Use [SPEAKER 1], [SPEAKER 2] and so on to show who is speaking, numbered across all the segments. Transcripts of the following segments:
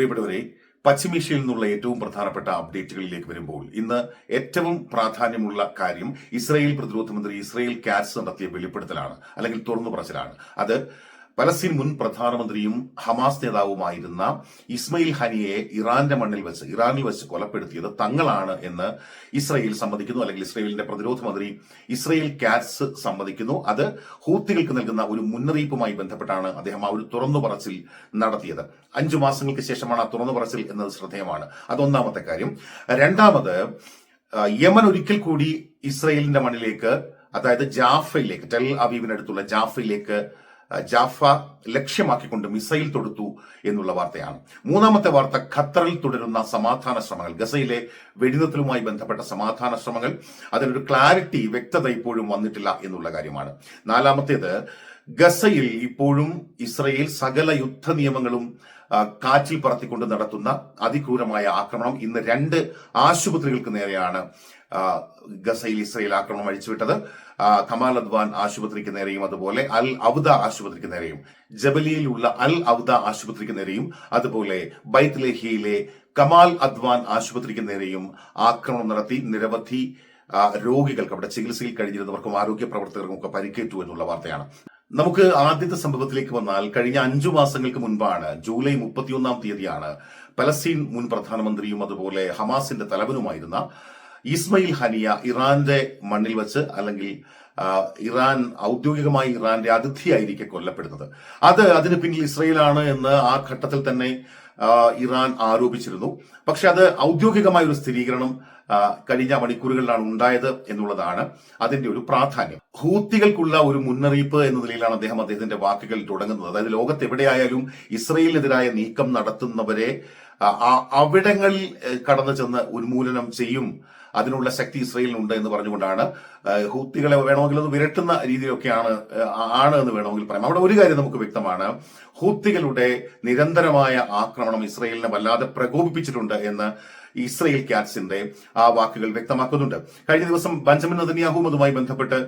[SPEAKER 1] പ്രിയപ്പെട്ടവരെ പശ്ചിമേഷ്യയിൽ നിന്നുള്ള ഏറ്റവും പ്രധാനപ്പെട്ട അപ്ഡേറ്റുകളിലേക്ക് വരുമ്പോൾ ഇന്ന് ഏറ്റവും പ്രാധാന്യമുള്ള കാര്യം ഇസ്രായേൽ പ്രതിരോധ മന്ത്രി ഇസ്രായേൽ കാറ്റ്സ് നടത്തിയ വെളിപ്പെടുത്തലാണ് അല്ലെങ്കിൽ തുറന്നു പറച്ചിലാണ്. അത് പലസ്തീൻ മുൻ പ്രധാനമന്ത്രിയും ഹമാസ് നേതാവുമായിരുന്ന ഇസ്മയിൽ ഹനിയെ ഇറാന്റെ മണ്ണിൽ വെച്ച് ഇറാനിൽ വെച്ച് കൊലപ്പെടുത്തിയത് തങ്ങളാണ് എന്ന് ഇസ്രയേൽ സമ്മതിക്കുന്നു. അല്ലെങ്കിൽ ഇസ്രയേലിന്റെ പ്രതിരോധ മന്ത്രി ഇസ്രയേൽ കാറ്റ്സ് സമ്മതിക്കുന്നു. അത് ഹൂത്തികൾക്ക് നൽകുന്ന ഒരു മുന്നറിയിപ്പുമായി ബന്ധപ്പെട്ടാണ് അദ്ദേഹം ആ ഒരു തുറന്നു പറച്ചിൽ നടത്തിയത്. അഞ്ചു മാസങ്ങൾക്ക് ശേഷമാണ് ആ തുറന്നു പറച്ചിൽ എന്നത് ശ്രദ്ധേയമാണ്. അതൊന്നാമത്തെ കാര്യം. രണ്ടാമത് യമൻ ഒരിക്കൽ കൂടി ഇസ്രയേലിന്റെ മണ്ണിലേക്ക് അതായത് ജാഫയിലേക്ക് ടെൽ അവീവിനടുത്തുള്ള ജാഫയിലേക്ക് ജാഫ ലക്ഷ്യമാക്കിക്കൊണ്ട് മിസൈൽ തൊടുത്തു എന്നുള്ള വാർത്തയാണ്. മൂന്നാമത്തെ വാർത്ത ഖത്തറിൽ തുടരുന്ന സമാധാന ശ്രമങ്ങൾ. ഗസയിലെ വെടിനിർത്തലുമായി ബന്ധപ്പെട്ട സമാധാന ശ്രമങ്ങൾ. അതിനൊരു ക്ലാരിറ്റി വ്യക്തത ഇപ്പോഴും വന്നിട്ടില്ല എന്നുള്ള കാര്യമാണ്. നാലാമത്തേത് ഗസയിൽ ഇപ്പോഴും ഇസ്രയേൽ സകല യുദ്ധ നിയമങ്ങളും കാറ്റിൽ പറത്തിക്കൊണ്ട് നടത്തുന്ന അതിക്രൂരമായ ആക്രമണം. ഇന്ന് രണ്ട് ആശുപത്രികൾക്ക് നേരെയാണ് ഗസയിൽ ഇസ്രയേൽ ആക്രമണം അഴിച്ചുവിട്ടത്. കമാൽ അദ്വാൻ ആശുപത്രിക്ക് നേരെയും അതുപോലെ അൽ ഔദ ആശുപത്രിക്ക് നേരെയും ജബലിയിലുള്ള അൽ ഔദ ആശുപത്രിക്ക് നേരെയും അതുപോലെ ബൈത്ത് ലേഹിയയിലെ കമാൽ അദ്വാൻ ആശുപത്രിക്ക് നേരെയും ആക്രമണം നടത്തി നിരവധി രോഗികൾക്ക് അവിടെ ചികിത്സയിൽ കഴിഞ്ഞിരുന്നവർക്കും ആരോഗ്യ പ്രവർത്തകർക്കും ഒക്കെ പരിക്കേറ്റു എന്നുള്ള വാർത്തയാണ്. നമുക്ക് ആദ്യത്തെ സംഭവത്തിലേക്ക് വന്നാൽ കഴിഞ്ഞ അഞ്ചു മാസങ്ങൾക്ക് മുൻപാണ് ജൂലൈ മുപ്പത്തിയൊന്നാം തീയതിയാണ് പലസ്തീൻ മുൻ പ്രധാനമന്ത്രിയും അതുപോലെ ഹമാസിന്റെ തലവനുമായിരുന്ന ഇസ്മയിൽ ഹനിയ ഇറാന്റെ മണ്ണിൽ വെച്ച് അല്ലെങ്കിൽ ഇറാൻ ഔദ്യോഗികമായി ഇറാന്റെ അതിഥിയായിരിക്കെ കൊല്ലപ്പെടുന്നത്. അത് അതിന് പിന്നിൽ ഇസ്രയേലാണ് എന്ന് ആ ഘട്ടത്തിൽ തന്നെ ഇറാൻ ആരോപിച്ചിരുന്നു. പക്ഷെ അത് ഔദ്യോഗികമായ ഒരു സ്ഥിരീകരണം കഴിഞ്ഞ മണിക്കൂറുകളിലാണ് ഉണ്ടായത് എന്നുള്ളതാണ് അതിന്റെ ഒരു പ്രാധാന്യം. ഹൂത്തികൾക്കുള്ള ഒരു മുന്നറിയിപ്പ് എന്ന നിലയിലാണ് അദ്ദേഹം അദ്ദേഹത്തിന്റെ വാക്കുകൾ തുടങ്ങുന്നത്. അതായത് ലോകത്ത് എവിടെയായാലും ഇസ്രയേലിനെതിരായ നീക്കം നടത്തുന്നവരെ അവിടങ്ങളിൽ കടന്നു ചെന്ന് ഉന്മൂലനം ചെയ്യും അതിനുള്ള ശക്തി ഇസ്രയേലിനുണ്ട് എന്ന് പറഞ്ഞുകൊണ്ടാണ് ഹൂത്തികളെ വേണമെങ്കിൽ ഒന്ന് വിരട്ടുന്ന രീതിയിലൊക്കെയാണ് ആണ് എന്ന് വേണമെങ്കിൽ പറയാം. അവിടെ ഒരു കാര്യം നമുക്ക് വ്യക്തമാണ്. ഹൂത്തികളുടെ നിരന്തരമായ ആക്രമണം ഇസ്രയേലിനെ വല്ലാതെ പ്രകോപിപ്പിച്ചിട്ടുണ്ട് എന്ന് ഇസ്രയേൽ ക്യാറ്റ്സിന്റെ ആ വാക്കുകൾ വ്യക്തമാക്കുന്നുണ്ട്. കഴിഞ്ഞ ദിവസം ബഞ്ചമിൻ നദന്യാഹുവും അതുമായി ബന്ധപ്പെട്ട്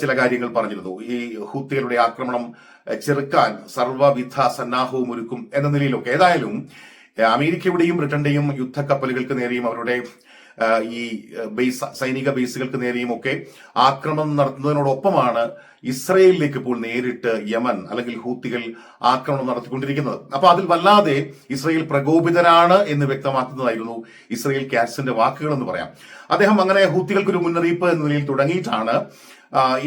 [SPEAKER 1] ചില കാര്യങ്ങൾ പറഞ്ഞിരുന്നു. ഈ ഹൂത്തികളുടെ ആക്രമണം ചെറുക്കാൻ സർവവിധ സന്നാഹവും ഒരുക്കും എന്ന നിലയിലൊക്കെ. ഏതായാലും അമേരിക്കയുടെയും ബ്രിട്ടന്റെയും യുദ്ധക്കപ്പലുകൾക്ക് നേരെയും അവരുടെ ഈ ബേസ് സൈനിക ബേസുകൾക്ക് നേരെയും ഒക്കെ ആക്രമണം നടത്തുന്നതിനോടൊപ്പമാണ് ഇസ്രയേലിലേക്ക് ഇപ്പോൾ നേരിട്ട് യമൻ അല്ലെങ്കിൽ ഹൂത്തികൾ ആക്രമണം നടത്തിക്കൊണ്ടിരിക്കുന്നത്. അപ്പൊ അതിൽ വല്ലാതെ ഇസ്രയേൽ പ്രകോപിതരാണ് എന്ന് വ്യക്തമാക്കുന്നതായിരുന്നു ഇസ്രയേൽ കാസിന്റെ വാക്കുകൾ എന്ന് പറയാം. അദ്ദേഹം അങ്ങനെ ഹൂത്തികൾക്ക് ഒരു മുന്നറിയിപ്പ് എന്ന നിലയിൽ തുടങ്ങിയിട്ടാണ്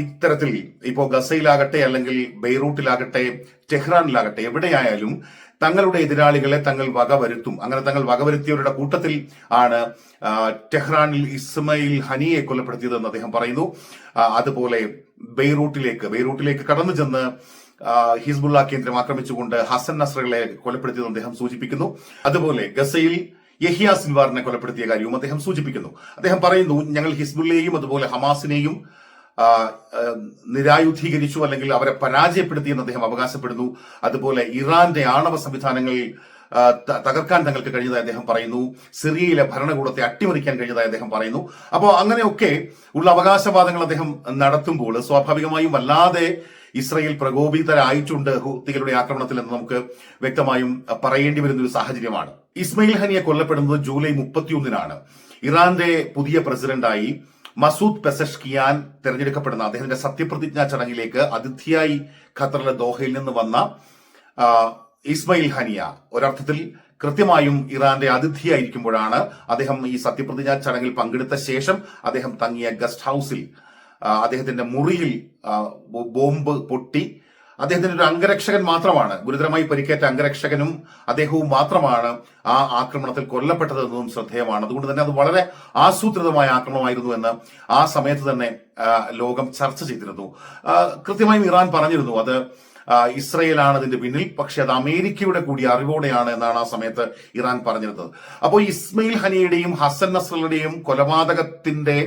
[SPEAKER 1] ഇത്തരത്തിൽ ഇപ്പോ ഗസയിലാകട്ടെ അല്ലെങ്കിൽ ബെയ്റൂട്ടിലാകട്ടെ ടെഹ്റാനിലാകട്ടെ എവിടെയായാലും തങ്ങളുടെ എതിരാളികളെ തങ്ങൾ വകവരുത്തും. അങ്ങനെ തങ്ങൾ വകവരുത്തിയവരുടെ കൂട്ടത്തിൽ ആണ് ടെഹ്റാനിൽ ഇസ്മയിൽ ഹനിയെ കൊലപ്പെടുത്തിയതെന്ന് അദ്ദേഹം പറയുന്നു. അതുപോലെ ബെയ്റൂട്ടിലേക്ക് ബെയ്റൂട്ടിലേക്ക് കടന്നു ചെന്ന് ഹിസ്ബുള്ള കേന്ദ്രം ആക്രമിച്ചുകൊണ്ട് ഹസൻ നസ്രകളെ കൊലപ്പെടുത്തിയതെന്ന് അദ്ദേഹം സൂചിപ്പിക്കുന്നു. അതുപോലെ ഗസയിൽ യഹിയ സിൻവാറിനെ കൊലപ്പെടുത്തിയ കാര്യവും അദ്ദേഹം സൂചിപ്പിക്കുന്നു. അദ്ദേഹം പറയുന്നു ഞങ്ങൾ ഹിസ്ബുള്ളയെയും അതുപോലെ ഹമാസിനെയും നിരായുധീകരിച്ചു അല്ലെങ്കിൽ അവരെ പരാജയപ്പെടുത്തിയെന്ന് അദ്ദേഹം അവകാശപ്പെടുന്നു. അതുപോലെ ഇറാന്റെ ആണവ സംവിധാനങ്ങളിൽ തകർക്കാൻ തങ്ങൾക്ക് കഴിഞ്ഞതായി അദ്ദേഹം പറയുന്നു. സിറിയയിലെ ഭരണകൂടത്തെ അട്ടിമറിക്കാൻ കഴിഞ്ഞതായി അദ്ദേഹം പറയുന്നു. അപ്പോൾ അങ്ങനെയൊക്കെ ഉള്ള അവകാശവാദങ്ങൾ അദ്ദേഹം നടത്തുമ്പോൾ സ്വാഭാവികമായും വല്ലാതെ ഇസ്രയേൽ പ്രകോപിതരായിട്ടുണ്ട് ഹൂത്തികളുടെ ആക്രമണത്തിൽ എന്ന് നമുക്ക് വ്യക്തമായും പറയേണ്ടി വരുന്ന ഒരു സാഹചര്യമാണ്. ഇസ്മയിൽ ഹനിയെ കൊല്ലപ്പെടുന്നത് ജൂലൈ മുപ്പത്തിയൊന്നിനാണ്. ഇറാന്റെ പുതിയ പ്രസിഡന്റായി മസൂദ് പെസഷ്കിയാൻ തെരഞ്ഞെടുക്കപ്പെടുന്ന അദ്ദേഹത്തിന്റെ സത്യപ്രതിജ്ഞാ ചടങ്ങിലേക്ക് അതിഥിയായി ഖത്തറിലെ ദോഹയിൽ നിന്ന് വന്ന ഇസ്മയിൽ ഹനിയ. ഒരർത്ഥത്തിൽ കൃത്യമായും ഇറാന്റെ അതിഥിയായിരിക്കുമ്പോഴാണ് അദ്ദേഹം ഈ സത്യപ്രതിജ്ഞാ ചടങ്ങിൽ പങ്കെടുത്ത ശേഷം അദ്ദേഹം തങ്ങിയ ഗസ്റ്റ് ഹൌസിൽ അദ്ദേഹത്തിന്റെ മുറിയിൽ ബോംബ് പൊട്ടി അദ്ദേഹത്തിന്റെ ഒരു അംഗരക്ഷകൻ മാത്രമാണ്. ഗുരുതരമായി പരിക്കേറ്റ അംഗരക്ഷകനും അദ്ദേഹവും മാത്രമാണ് ആ ആക്രമണത്തിൽ കൊല്ലപ്പെട്ടതെന്നതും ശ്രദ്ധേയമാണ്. അതുകൊണ്ട് തന്നെ അത് വളരെ ആസൂത്രിതമായ ആക്രമണമായിരുന്നു എന്ന് ആ സമയത്ത് തന്നെ ലോകം ചർച്ച ചെയ്തിരുന്നു. കൃത്യമായും ഇറാൻ പറഞ്ഞിരുന്നു. അത് ഇസ്രയേലാണ് ഇതിന്റെ പിന്നിൽ. പക്ഷെ അത് അമേരിക്കയുടെ കൂടി അറിവോടെയാണ് എന്നാണ് ആ സമയത്ത് ഇറാൻ പറഞ്ഞിരുന്നത്. അപ്പോൾ ഇസ്മയിൽ ഹനിയുടെയും ഹസൻ നസ്രലുടെയും കൊലപാതകത്തിന്റെ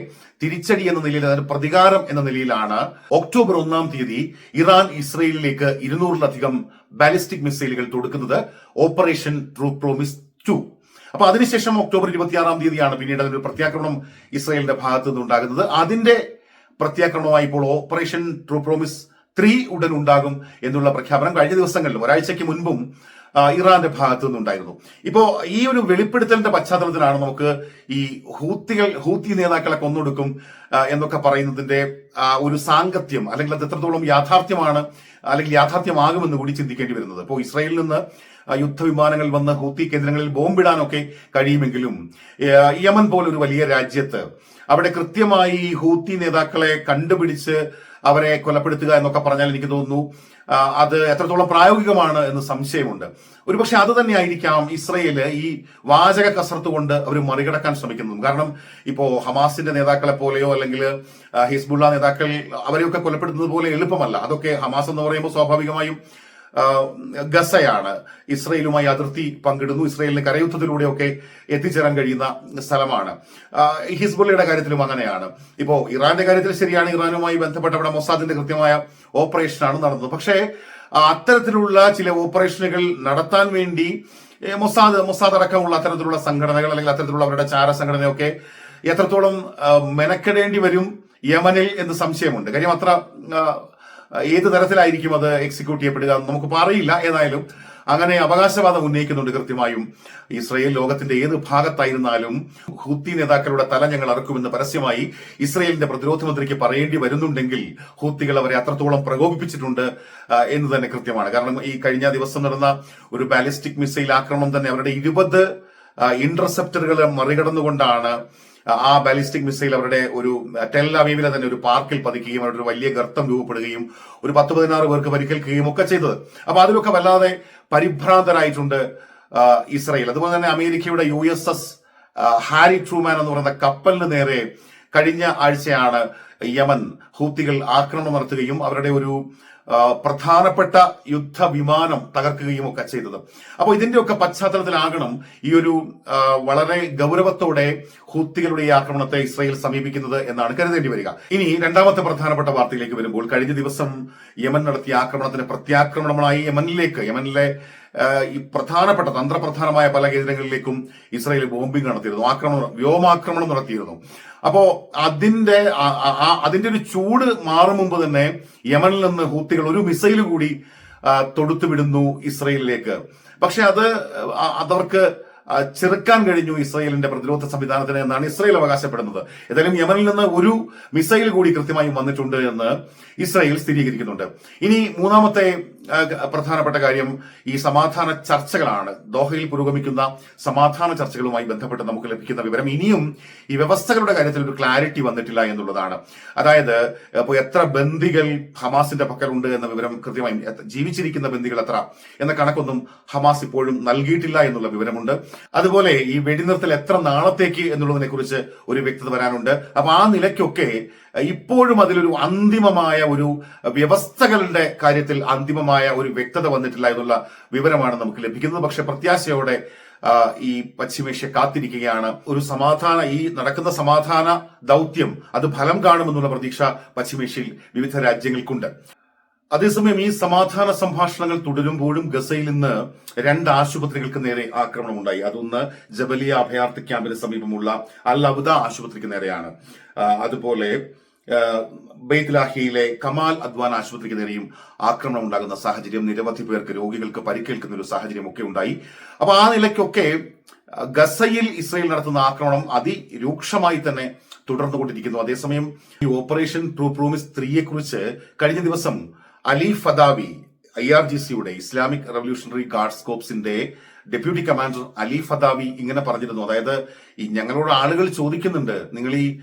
[SPEAKER 1] തിരിച്ചടി എന്ന നിലയിൽ അതിന് പ്രതികാരം എന്ന നിലയിലാണ് ഒക്ടോബർ ഒന്നാം തീയതി ഇറാൻ ഇസ്രയേലിലേക്ക് ഇരുന്നൂറിലധികം ബാലിസ്റ്റിക് മിസൈലുകൾ തൊടുക്കുന്നത് ഓപ്പറേഷൻ ട്രൂ പ്രോമിസ് ടു. അപ്പൊ അതിനുശേഷം ഒക്ടോബർ ഇരുപത്തിയാറാം തീയതിയാണ് പിന്നീട് അതിന്റെ പ്രത്യാക്രമണം ഇസ്രയേലിന്റെ ഭാഗത്തു നിന്ന് ഉണ്ടാകുന്നത് അതിന്റെ പ്രത്യാക്രമണമായി ഇപ്പോൾ ഓപ്പറേഷൻ ട്രൂ പ്രോമിസ് ത്രീ ഉടൻ ഉണ്ടാകും എന്നുള്ള പ്രഖ്യാപനം കഴിഞ്ഞ ദിവസങ്ങളിൽ ഒരാഴ്ചയ്ക്ക് മുൻപും ഇറാന്റെ ഭാഗത്തു നിന്നുണ്ടായിരുന്നു. ഇപ്പോ ഈ ഒരു വെളിപ്പെടുത്തലിന്റെ പശ്ചാത്തലത്തിലാണ് നമുക്ക് ഈ ഹൂത്തികൾ ഹൂത്തി നേതാക്കളെ കൊന്നൊടുക്കും എന്നൊക്കെ പറയുന്നതിന്റെ ഒരു സാങ്കത്യം അല്ലെങ്കിൽ അത് എത്രത്തോളം യാഥാർത്ഥ്യമാണ് അല്ലെങ്കിൽ യാഥാർത്ഥ്യമാകുമെന്ന് കൂടി ചിന്തിക്കേണ്ടി വരുന്നത്. ഇപ്പോൾ ഇസ്രയേലിൽ നിന്ന് യുദ്ധവിമാനങ്ങൾ വന്ന് ഹൂത്തി കേന്ദ്രങ്ങളിൽ ബോംബിടാനൊക്കെ കഴിയുമെങ്കിലും യമൻ പോലൊരു വലിയ രാജ്യത്ത് അവിടെ കൃത്യമായി ഹൂത്തി നേതാക്കളെ കണ്ടുപിടിച്ച് അവരെ കൊലപ്പെടുത്തുക എന്നൊക്കെ പറഞ്ഞാൽ എനിക്ക് തോന്നുന്നു. അത് എത്രത്തോളം പ്രായോഗികമാണ് എന്ന് സംശയമുണ്ട്. ഒരുപക്ഷെ അത് തന്നെയായിരിക്കാം ഇസ്രയേൽ ഈ വാചക കസർത്ത് കൊണ്ട് അവർ മറികടക്കാൻ ശ്രമിക്കുന്നതും. കാരണം ഇപ്പോ ഹമാസിന്റെ നേതാക്കളെ പോലെയോ അല്ലെങ്കിൽ ഹിസ്ബുള്ള നേതാക്കൾ അവരെയൊക്കെ കൊലപ്പെടുത്തുന്നത് പോലെ എളുപ്പമല്ല. അതൊക്കെ ഹമാസ് എന്ന് പറയുമ്പോൾ സ്വാഭാവികമായും ഗസയാണ്. ഇസ്രയേലുമായി അതിർത്തി പങ്കിടുന്നു. ഇസ്രയേലിന് കരയുദ്ധത്തിലൂടെയൊക്കെ എത്തിച്ചേരാൻ കഴിയുന്ന സ്ഥലമാണ്. ഹിസ്ബുള്ളയുടെ കാര്യത്തിലും അങ്ങനെയാണ്. ഇപ്പോൾ ഇറാന്റെ കാര്യത്തിൽ ശരിയാണ്. ഇറാനുമായി ബന്ധപ്പെട്ട അവിടെ മൊസാദിന്റെ കൃത്യമായ ഓപ്പറേഷനാണ് നടന്നത്. പക്ഷേ അത്തരത്തിലുള്ള ചില ഓപ്പറേഷനുകൾ നടത്താൻ വേണ്ടി മൊസാദ് മൊസാദ് അടക്കമുള്ള അത്തരത്തിലുള്ള സംഘടനകൾ അല്ലെങ്കിൽ അത്തരത്തിലുള്ള അവരുടെ ചാര സംഘടനയൊക്കെ എത്രത്തോളം മെനക്കെടേണ്ടി വരും യമനിൽ എന്ന് സംശയമുണ്ട്. കാര്യം അത്ര ഏത് തരത്തിലായിരിക്കും അത് എക്സിക്യൂട്ട് ചെയ്യപ്പെടുക എന്ന് നമുക്ക് പറയില്ല ഏതായാലും അങ്ങനെ അവകാശവാദം ഉന്നയിക്കുന്നുണ്ട് കൃത്യമായും. ഇസ്രയേൽ ലോകത്തിന്റെ ഏത് ഭാഗത്തായിരുന്നാലും ഹൂത്തി നേതാക്കളുടെ തല ഞങ്ങൾ അറക്കുമെന്ന് പരസ്യമായി ഇസ്രയേലിന്റെ പ്രതിരോധ മന്ത്രിക്ക് പറയേണ്ടി വരുന്നുണ്ടെങ്കിൽ ഹൂത്തികൾ അവരെ അത്രത്തോളം പ്രകോപിപ്പിച്ചിട്ടുണ്ട് എന്ന് തന്നെ കൃത്യമാണ്. കാരണം ഈ കഴിഞ്ഞ ദിവസം നടന്ന ഒരു ബാലിസ്റ്റിക് മിസൈൽ ആക്രമണം തന്നെ അവരുടെ ഇരുപത് ഇന്റർസെപ്റ്ററുകളെ മറികടന്നുകൊണ്ടാണ് ആ ബാലിസ്റ്റിക് മിസൈൽ അവരുടെ ഒരു ടെൽ അവീവിലെ തന്നെ ഒരു പാർക്കിൽ പതിക്കുകയും അവരുടെ ഒരു വലിയ ഗർത്തം രൂപപ്പെടുകയും ഒരു പത്ത് പതിനാറ് പേർക്ക് പരിക്കേൽക്കുകയും ഒക്കെ ചെയ്തത്. അപ്പൊ അതിലൊക്കെ വല്ലാതെ പരിഭ്രാന്തരായിട്ടുണ്ട് ഇസ്രയേൽ. അതുപോലെ തന്നെ അമേരിക്കയുടെ U S S Harry Truman എന്ന് പറയുന്ന കപ്പലിന് നേരെ കഴിഞ്ഞ ആഴ്ചയാണ് യമൻ ഹൂത്തികൾ ആക്രമണം നടത്തുകയും അവരുടെ ഒരു പ്രധാനപ്പെട്ട യുദ്ധവിമാനം തകർക്കുകയും ഒക്കെ ചെയ്തത്. അപ്പോൾ ഇതിന്റെയൊക്കെ പശ്ചാത്തലത്തിലാകണം ഈ ഒരു വളരെ ഗൗരവത്തോടെ ഹൂത്തികളുടെ ഈ ആക്രമണത്തെ ഇസ്രയേൽ സമീപിക്കുന്നത് എന്നാണ് കരുതേണ്ടി വരിക. ഇനി രണ്ടാമത്തെ പ്രധാനപ്പെട്ട വാർത്തയിലേക്ക് വരുമ്പോൾ കഴിഞ്ഞ ദിവസം യമൻ നടത്തിയ ആക്രമണത്തിന് പ്രത്യാക്രമണമായി യമനിലേക്ക് യമനിലെ ഈ പ്രധാനപ്പെട്ട തന്ത്രപ്രധാനമായ പല കേന്ദ്രങ്ങളിലേക്കും ഇസ്രയേൽ ബോംബിംഗ് നടത്തിയിരുന്നു. ആക്രമണം വ്യോമാക്രമണം നടത്തിയിരുന്നു. അപ്പോ അതിന്റെ അതിന്റെ ഒരു ചൂട് മാറും മുമ്പ് തന്നെ യമനിൽ നിന്ന് ഹൂത്തികൾ ഒരു മിസൈൽ കൂടി തൊടുത്തുവിടുന്നു ഇസ്രയേലിലേക്ക്. പക്ഷെ അത് അവർക്ക് ചെറുക്കാൻ കഴിഞ്ഞു ഇസ്രയേലിന്റെ പ്രതിരോധ സംവിധാനത്തിന് എന്നാണ് ഇസ്രയേൽ അവകാശപ്പെടുന്നത്. ഏതായാലും യമനിൽ നിന്ന് ഒരു മിസൈൽ കൂടി കൃത്യമായും വന്നിട്ടുണ്ട് എന്ന് ഇസ്രയേൽ സ്ഥിരീകരിക്കുന്നുണ്ട്. ഇനി മൂന്നാമത്തെ പ്രധാനപ്പെട്ട കാര്യം ഈ സമാധാന ചർച്ചകളാണ്. ദോഹയിൽ പുരോഗമിക്കുന്ന സമാധാന ചർച്ചകളുമായി ബന്ധപ്പെട്ട് നമുക്ക് ലഭിക്കുന്ന വിവരം. ഇനിയും ഈ വ്യവസ്ഥകളുടെ കാര്യത്തിൽ ഒരു ക്ലാരിറ്റി വന്നിട്ടില്ല എന്നുള്ളതാണ്. അതായത് ഇപ്പോൾ എത്ര ബന്ദികൾ ഹമാസിന്റെ പക്കലുണ്ട് എന്ന വിവരം കൃത്യമായി ജീവിച്ചിരിക്കുന്ന ബന്ദികൾ എത്ര എന്ന കണക്കൊന്നും ഹമാസ് ഇപ്പോഴും നൽകിയിട്ടില്ല എന്നുള്ള വിവരമുണ്ട്. അതുപോലെ ഈ വെടിനിർത്തൽ എത്ര നാളത്തേക്ക് എന്നുള്ളതിനെ കുറിച്ച് ഒരു വ്യക്തത വരാനുണ്ട്. അപ്പൊ ആ നിലയ്ക്കൊക്കെ ഇപ്പോഴും അതിലൊരു അന്തിമമായ ഒരു വ്യവസ്ഥകളുടെ കാര്യത്തിൽ അന്തിമമായ ഒരു വ്യക്തത വന്നിട്ടില്ല എന്നുള്ള വിവരമാണ് നമുക്ക് ലഭിക്കുന്നത്. പക്ഷെ പ്രത്യാശയോടെ ഈ പശ്ചിമേഷ്യ കാത്തിരിക്കുകയാണ്. ഒരു സമാധാന ഈ നടക്കുന്ന സമാധാന ദൗത്യം അത് ഫലം കാണുമെന്നുള്ള പ്രതീക്ഷ പശ്ചിമേഷ്യയിൽ വിവിധ രാജ്യങ്ങൾക്കുണ്ട്. അതേസമയം ഈ സമാധാന സംഭാഷണങ്ങൾ തുടരുമ്പോഴും ഗസയിൽ നിന്ന് രണ്ട് ആശുപത്രികൾക്ക് നേരെ ആക്രമണമുണ്ടായി. അതൊന്ന് ജബലിയ അഭയാർത്ഥി ക്യാമ്പിന് സമീപമുള്ള അൽ അബുദ ആശുപത്രിക്ക് നേരെയാണ്. അതുപോലെ ബെയ്ത്ത് കമാൽ അദ്വാൻ ആശുപത്രിക്ക് നേരെയും ആക്രമണം ഉണ്ടാകുന്ന സാഹചര്യം നിരവധി പേർക്ക് രോഗികൾക്ക് പരിക്കേൽക്കുന്ന ഒരു സാഹചര്യം ഒക്കെ ഉണ്ടായി. അപ്പൊ ആ നിലയ്ക്കൊക്കെ ഗസയിൽ ഇസ്രയേൽ നടത്തുന്ന ആക്രമണം അതിരൂക്ഷമായി തന്നെ തുടർന്നുകൊണ്ടിരിക്കുന്നു. അതേസമയം ഈ ഓപ്പറേഷൻ ട്രൂ പ്രോമിസ് ത്രീയെ കുറിച്ച് കഴിഞ്ഞ ദിവസം Ali Fadavi I R G സിയുടെ ഇസ്ലാമിക് റവല്യൂഷണറി ഗാർഡ്സ് കോപ്സിന്റെ ഡെപ്യൂട്ടി കമാൻഡർ അലി ഫദാവി ഇങ്ങനെ പറഞ്ഞിരുന്നു. അതായത് ഈ ഞങ്ങളോട് ആളുകൾ ചോദിക്കുന്നുണ്ട് നിങ്ങൾ ഈ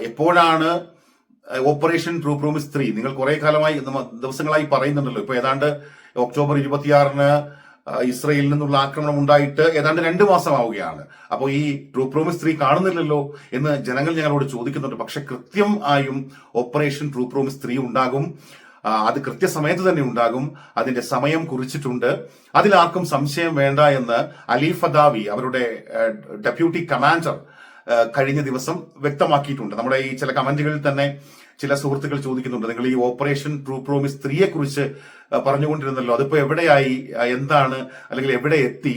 [SPEAKER 1] എപ്പോഴാണ് ഓപ്പറേഷൻ ട്രൂ പ്രോമിസ് ത്രീ നിങ്ങൾ കുറെ കാലമായി ദിവസങ്ങളായി പറയുന്നുണ്ടല്ലോ. ഇപ്പൊ ഏതാണ്ട് ഒക്ടോബർ ഇരുപത്തിയാറിന് ഇസ്രയേലിൽ നിന്നുള്ള ആക്രമണം ഉണ്ടായിട്ട് ഏതാണ്ട് രണ്ട് മാസമാവുകയാണ്. അപ്പോൾ ഈ ട്രൂ പ്രോമിസ് ത്രീ കാണുന്നില്ലല്ലോ എന്ന് ജനങ്ങൾ ഞങ്ങളോട് ചോദിക്കുന്നുണ്ട്. പക്ഷെ കൃത്യം ആയും ഓപ്പറേഷൻ ട്രൂ പ്രോമിസ് ത്രീ ഉണ്ടാകും. അത് കൃത്യസമയത്ത് തന്നെ ഉണ്ടാകും. അതിന്റെ സമയം കുറിച്ചിട്ടുണ്ട്. അതിലാർക്കും സംശയം വേണ്ട എന്ന് അലി ഫദാവി അവരുടെ ഡെപ്യൂട്ടി കമാൻഡർ കഴിഞ്ഞ ദിവസം വ്യക്തമാക്കിയിട്ടുണ്ട്. നമ്മുടെ ഈ ചില കമന്റുകളിൽ തന്നെ ചില സുഹൃത്തുക്കൾ ചോദിക്കുന്നുണ്ട്. നിങ്ങൾ ഈ ഓപ്പറേഷൻ ട്രൂ പ്രോമിസ് ത്രീയെ കുറിച്ച് പറഞ്ഞുകൊണ്ടിരുന്നല്ലോ. അതിപ്പോ എവിടെയായി എന്താണ് അല്ലെങ്കിൽ എവിടെ എത്തി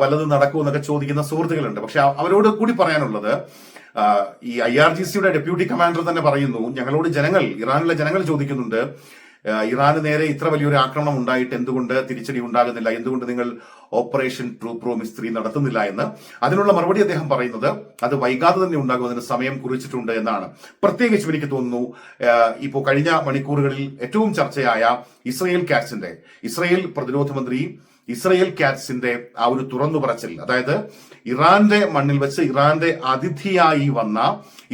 [SPEAKER 1] വല്ലതും നടക്കുമോ എന്നൊക്കെ ചോദിക്കുന്ന സുഹൃത്തുക്കളുണ്ട്. പക്ഷെ അവരോട് കൂടി പറയാനുള്ളത് ഈ ഐ ആർ ജി സിയുടെ ഡെപ്യൂട്ടി കമാൻഡർ തന്നെ പറയുന്നു ഞങ്ങളോട് ജനങ്ങൾ ഇറാനിലെ ജനങ്ങൾ ചോദിക്കുന്നുണ്ട് ഇറാന് നേരെ ഇത്ര വലിയൊരു ആക്രമണം ഉണ്ടായിട്ട് എന്തുകൊണ്ട് തിരിച്ചടി ഉണ്ടാകുന്നില്ല? എന്തുകൊണ്ട് നിങ്ങൾ ഓപ്പറേഷൻ ട്രൂ പ്രോമിസ് ത്രീ നടത്തുന്നില്ല എന്ന്? അതിനുള്ള മറുപടി അദ്ദേഹം പറയുന്നത് അത് വൈകാതെ തന്നെ ഉണ്ടാകുന്നതിന് സമയം കുറിച്ചിട്ടുണ്ട് എന്നാണ്. പ്രത്യേകിച്ചും എനിക്ക് തോന്നുന്നു ഇപ്പോൾ കഴിഞ്ഞ മണിക്കൂറുകളിൽ ഏറ്റവും ചർച്ചയായ ഇസ്രയേൽ കാറ്റ്സിന്റെ ഇസ്രയേൽ പ്രതിരോധ മന്ത്രി ഇസ്രയേൽ കാറ്റ്സിന്റെ ആ ഒരു തുറന്നു പറച്ചിൽ. അതായത് ഇറാന്റെ മണ്ണിൽ വെച്ച് ഇറാന്റെ അതിഥിയായി വന്ന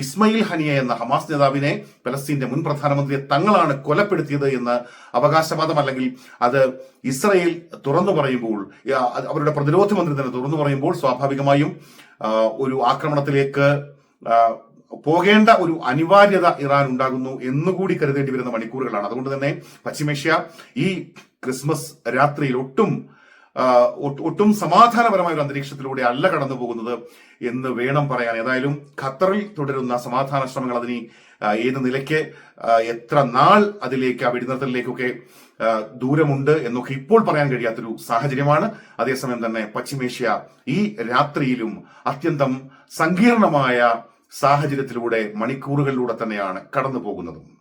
[SPEAKER 1] ഇസ്മയിൽ ഹനിയ എന്ന ഹമാസ് നേതാവിനെ പലസ്തീന്റെ മുൻ പ്രധാനമന്ത്രിയെ തങ്ങളാണ് കൊലപ്പെടുത്തിയത് എന്ന് അവകാശവാദം അല്ലെങ്കിൽ അത് ഇസ്രയേൽ തുറന്നു പറയുമ്പോൾ അവരുടെ പ്രതിരോധ മന്ത്രി തന്നെ തുറന്നു പറയുമ്പോൾ സ്വാഭാവികമായും ഒരു ആക്രമണത്തിലേക്ക് പോകേണ്ട ഒരു അനിവാര്യത ഇറാൻ ഉണ്ടാകുന്നു എന്നുകൂടി കരുതേണ്ടി വരുന്ന മണിക്കൂറുകളാണ്. അതുകൊണ്ട് തന്നെ പശ്ചിമേഷ്യ ഈ ക്രിസ്മസ് രാത്രിയിൽ ഒട്ടും ഒട്ട്- സമാധാനപരമായ ഒരു അന്തരീക്ഷത്തിലൂടെ അല്ല കടന്നു പോകുന്നത് എന്ന് വേണം പറയാൻ. ഏതായാലും ഖത്തറിൽ തുടരുന്ന സമാധാന ശ്രമങ്ങൾ അതിന് ഏത് നിലയ്ക്ക് എത്ര നാൾ അതിലേക്ക് ആ വെടിനിർത്തലിലേക്കൊക്കെ ദൂരമുണ്ട് എന്നൊക്കെ ഇപ്പോൾ പറയാൻ കഴിയാത്തൊരു സാഹചര്യമാണ്. അതേസമയം തന്നെ പശ്ചിമേഷ്യ ഈ രാത്രിയിലും അത്യന്തം സങ്കീർണമായ സാഹചര്യത്തിലൂടെ മണിക്കൂറുകളിലൂടെ തന്നെയാണ് കടന്നു പോകുന്നത്